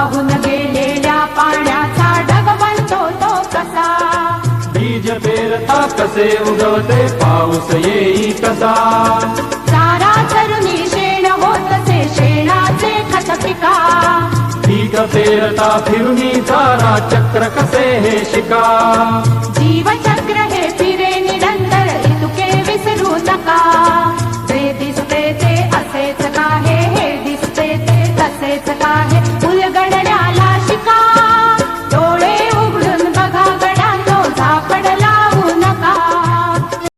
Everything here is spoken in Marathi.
वाहून गेलेल्या पाण्याचा ढग बनतो तो कसा? बीज पेरता कसे उगवते पाऊस येई कसा? चारा चरुणी शेण होतसे शेणाचे खत पिका. पीक पेरता फिरुनी चारा चक्र कसे हे शिका? जीवचक्र हे फिरे